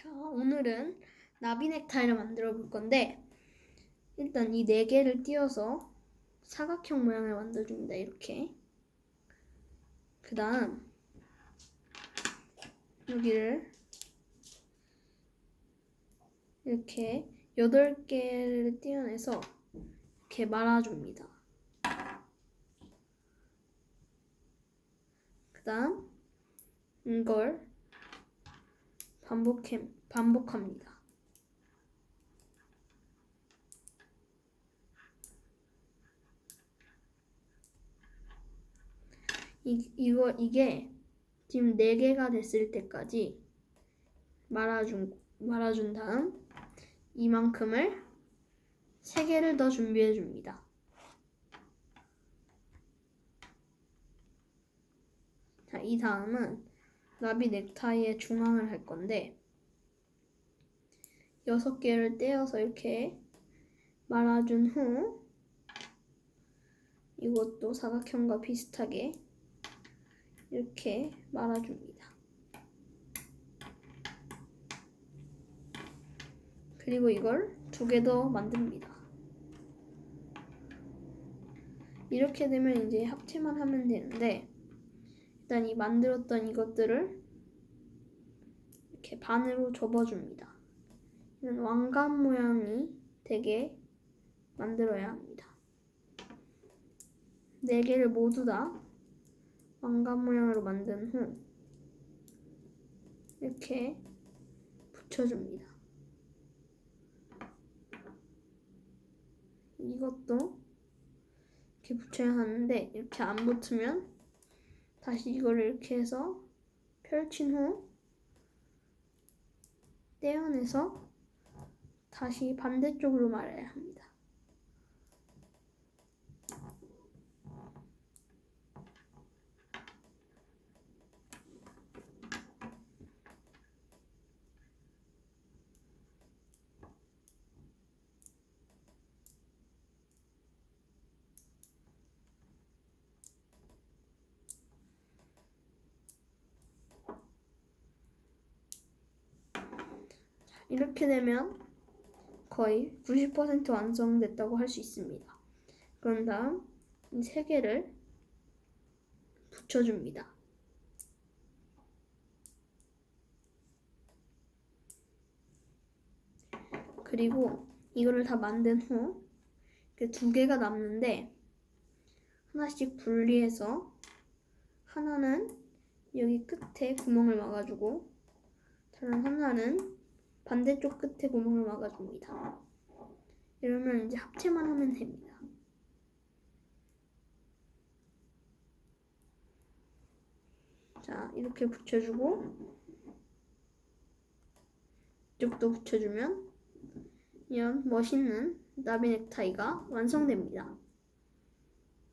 자, 오늘은 나비 넥타이를 만들어 볼 건데 일단 이 네 개를 띄어서 사각형 모양을 만들어 줍니다. 이렇게. 그다음 여기를 이렇게 여덟 개를 띄어내서 이렇게 말아줍니다. 그다음 이걸 반복해, 반복합니다. 이, 이거, 이게 지금 4개가 됐을 때까지 말아준, 말아준 다음 이만큼을 3개를 더 준비해 줍니다. 자, 이 다음은 나비 넥타이의 중앙을 할 건데 여섯 개를 떼어서 이렇게 말아준 후 이것도 사각형과 비슷하게 이렇게 말아줍니다. 그리고 이걸 두 개 더 만듭니다. 이렇게 되면 이제 합체만 하면 되는데 일단 이 만들었던 이것들을 이렇게 반으로 접어줍니다. 이런 왕관 모양이 되게 만들어야 합니다. 네 개를 모두 다 왕관 모양으로 만든 후 이렇게 붙여줍니다. 이것도 이렇게 붙여야 하는데 이렇게 안 붙으면 다시 이거를 이렇게 해서 펼친 후 떼어내서 다시 반대쪽으로 말아야 합니다. 이렇게 되면 거의 90% 완성됐다고 할 수 있습니다. 그런 다음 이 세 개를 붙여줍니다. 그리고 이거를 다 만든 후두 개가 남는데 하나씩 분리해서 하나는 여기 끝에 구멍을 막아주고 다른 하나는 반대쪽 끝에 구멍을 막아줍니다. 이러면 이제 합체만 하면 됩니다. 자, 이렇게 붙여주고 이쪽도 붙여주면 이런 멋있는 나비 넥타이가 완성됩니다.